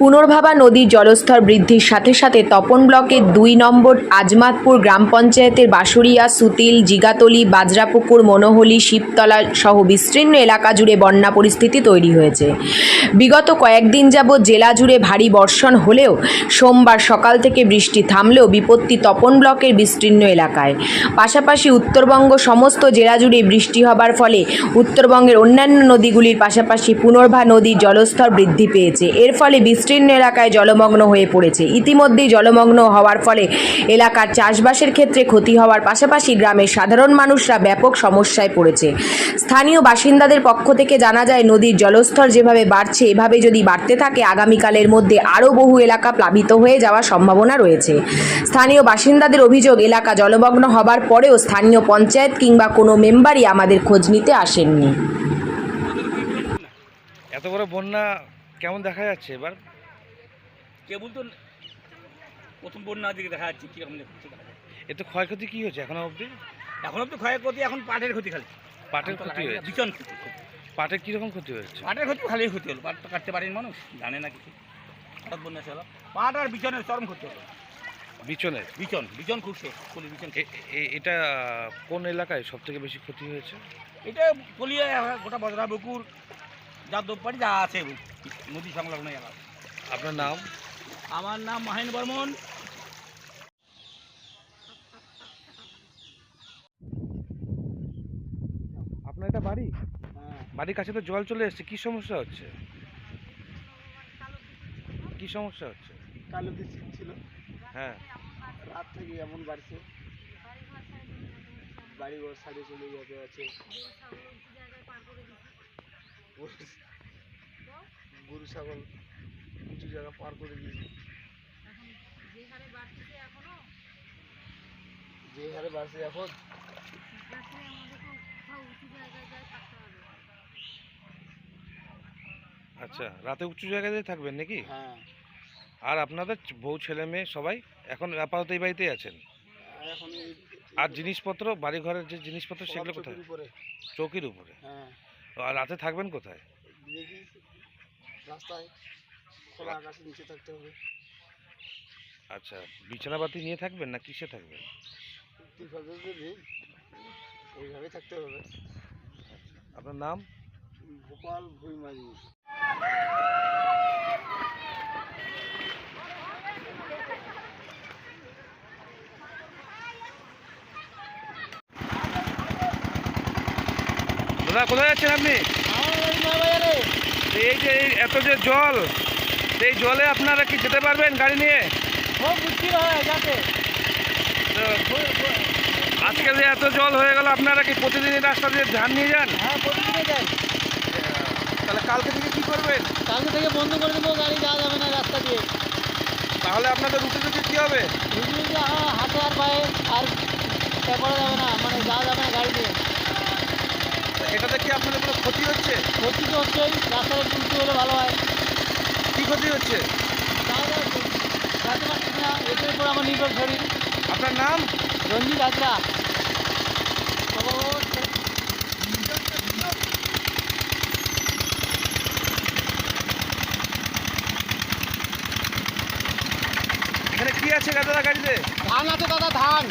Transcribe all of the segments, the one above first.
পুনর্ভাবা নদীর জলস্তর বৃদ্ধির সাথে সাথে তপন ব্লকের দুই নম্বর আজমাতপুর গ্রাম পঞ্চায়েতের বাঁশুড়িয়া সুতিল, জিগাতলি, বাজরাপুকুর, মনোহলি, শিবতলা সহ বিস্তীর্ণ এলাকা জুড়ে বন্যা পরিস্থিতি তৈরি হয়েছে। বিগত কয়েকদিন যাবৎ জেলা জুড়ে ভারী বর্ষণ হলেও সোমবার সকাল থেকে বৃষ্টি থামলেও বিপত্তি তপন ব্লকের বিস্তীর্ণ এলাকায়। পাশাপাশি উত্তরবঙ্গ সমস্ত জেলা জুড়ে বৃষ্টি হবার ফলে উত্তরবঙ্গের অন্যান্য নদীগুলির পাশাপাশি পুনর্ভা নদীর জলস্তর বৃদ্ধি পেয়েছে। এর ফলে বিস্তীর্ণ এলাকায় জলমগ্ন হয়ে পড়েছে। ইতিমধ্যেই জলমগ্ন হওয়ার ফলে এলাকার চাষবাসের ক্ষেত্রে ক্ষতি হওয়ার পাশাপাশি গ্রামের সাধারণ মানুষরা ব্যাপক সমস্যায় পড়েছে। স্থানীয় বাসিন্দাদের পক্ষ থেকে জানা যায়, নদীর জলস্তর যেভাবে বাড়ছে, এভাবে যদি বাড়তে থাকে, আগামীকালের মধ্যে আরও বহু এলাকা প্লাবিত হয়ে যাওয়ার সম্ভাবনা রয়েছে। স্থানীয় বাসিন্দাদের অভিযোগ, এলাকা জলমগ্ন হবার পরেও স্থানীয় পঞ্চায়েত কিংবা কোনো মেম্বারই আমাদের খোঁজ নিতে আসেননি। এত বড় বন্যা কেমন দেখা যাচ্ছে এবার? কেবল তো প্রথম বন্যার দিকে দেখা যাচ্ছে কীরকম। এতে ক্ষয়ক্ষতি কি হয়েছে এখনও অবধি? এখন তো ক্ষয়ক্ষতি এখন পাটের ক্ষতি খালি। পাটের ক্ষতি হয়েছে? ভীষণ ক্ষতি পাটের কীরকম ক্ষতি হয়েছে? পাটের ক্ষতি খালি ক্ষতি হলো পাট তো কাটতে পারেনি মানুষ জানে না কিছু। হঠাৎ বন্যা ছিল পাট আর বিছনের চরম ক্ষতি হলো। বিচনের? বিচন বিচন খুব শেষ কলি এ- এটা কোন এলাকায় সব থেকে বেশি ক্ষতি হয়েছে? এটা কলিয়া গোটা বজরা বকুর যাদবপাড়ি যা আছে নদী সংলগ্ন এলাকা। আপনার নাম? আমার নাম মাহিন বর্মন। আপনার এটা বাড়ি? বাড়ির কাছে তো জল চলে এসেছে কি সমস্যা হচ্ছে? কি সমস্যা হচ্ছে? কালো শীত ছিল। হ্যাঁ। রাত থেকে এমন বাড়ছে। বাড়ি ঘর সাইডে চলে যেতে আছে গরু- গরু ছাগল। উঁচু জায়গা পার করে দিয়েছে যে হারে বাড়ছে এখন? আচ্ছা রাতে উঁচু জায়গাতে থাকবেন নাকি? হ্যাঁ। আর আপনাদের বউ ছেলে মেয়ে সবাই এখন আপাতত এই বাড়িতেই আছেন? আর জিনিসপত্র বাড়ি ঘরের যে জিনিসপত্র সেগুলো কোথায়? চৌকির উপরে? হ্যাঁ। আর রাতে থাকবেন কোথায়? রাস্তায়। খোলা আকাশের নিচে থাকতে হবে। আচ্ছা বিছানাপাতি নিয়ে থাকবেন না কিসে থাকবেন? ওইভাবে থাকতে হবে। আপনার নাম? ভোপাল ভুইমারি। দাদা কোথায় যাচ্ছেন আপনি? এই যে এত যে জল এই জলে আপনারা কি যেতে পারবেন গাড়ি নিয়ে? তো আজকে যে এত জল হয়ে গেল আপনারা কি প্রতিদিন এই রাস্তা দিয়ে ধান নিয়ে যান? হ্যাঁ তাহলে কালকে থেকে কি করবেন? কালকে থেকে বন্ধ করে দেবো গাড়ি যাওয়া যাবে না রাস্তা দিয়ে। তাহলে আপনাদের রুটি রুটে কি হবে? রুটি রুটি হাতে আর পায়ে আর করা যাবে না মানে যাওয়া যাবে না গাড়ি দিয়ে এটাতে কি আপনাদের কোনো ক্ষতি হচ্ছে? ক্ষতি তো হচ্ছেই রাস্তায় একটু উঁচু হলে ভালো হয়। ক্ষতি হচ্ছে। যাওয়া যাবে পারছি না এটার উপর আমার নির্ভর শরীর আপনার নাম? রঞ্জিত এখানে কি আছে দাদা গাড়িতে? ধান আছে দাদা ধান।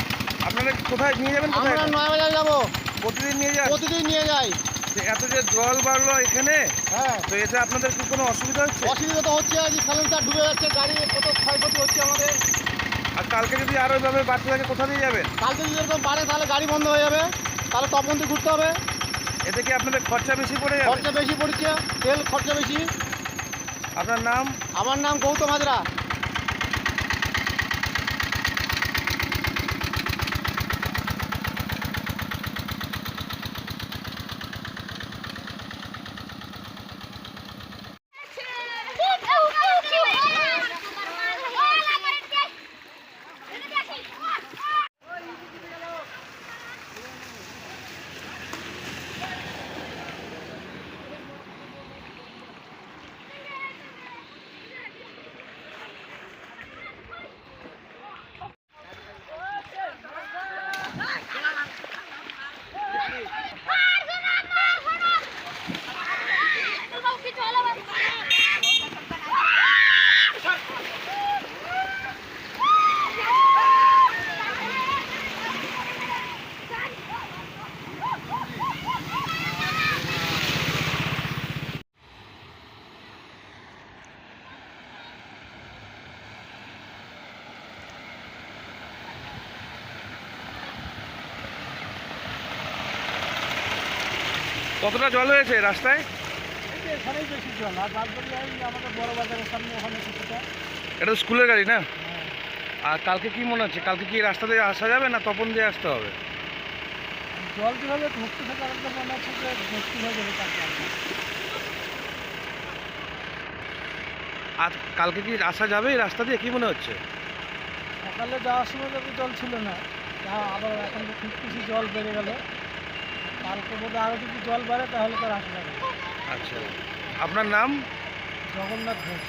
আপনারা কোথায় নিয়ে যাবেন আমরা নয় বাজার যাব। প্রতিদিন নিয়ে যান? প্রতিদিন নিয়ে যাই। এত যে জল বাড়লো এখানে হ্যাঁ। তো এতে আপনাদের কি কোনো অসুবিধা হচ্ছে? অসুবিধা তো হচ্ছে আজ সালেন্সার ডুবে যাচ্ছে গাড়ি কত ক্ষয়ক্ষতি হচ্ছে আমাদের। আর কালকে যদি আরও এভাবে বাড়তে থাকে কোথা দিয়ে যাবেন কালকে যদি এরকম বাড়ে তাহলে গাড়ি বন্ধ হয়ে যাবে। তাহলে তপন দিয়ে ঘুরতে হবে। এতে কি আপনাদের খরচা বেশি পড়ে যাবে? খরচা বেশি পড়ছে তেল খরচা বেশি। আপনার নাম? আমার নাম গৌতম হাজরা। কতটা জল হয়েছে রাস্তায়? এখানেই বেশি জল আর আমাদের বড় বাজারের সামনে ওখানে কিছুটা। এটা তো স্কুলের গাড়ি না? হ্যাঁ। আর কালকে কি মনে হচ্ছে? কালকে কি রাস্তা দিয়ে আসা যাবে না তপন দিয়ে আসতে হবে? জল যেভাবে ধরতে থাকে আমাদের মনে হচ্ছে যে মুশকিল হয়ে যাবে কালকে আর কালকে কি আসা যাবে এই রাস্তা দিয়ে? কি মনে হচ্ছে? সকালে যাওয়ার সময় জল ছিল না। আবার এখন বেশি জল বেড়ে গেল। কালকে বোধহয় আরও যদি জল বাড়ে তাহলে তার আসবে আচ্ছা। আপনার নাম? জগন্নাথ ঘোষ।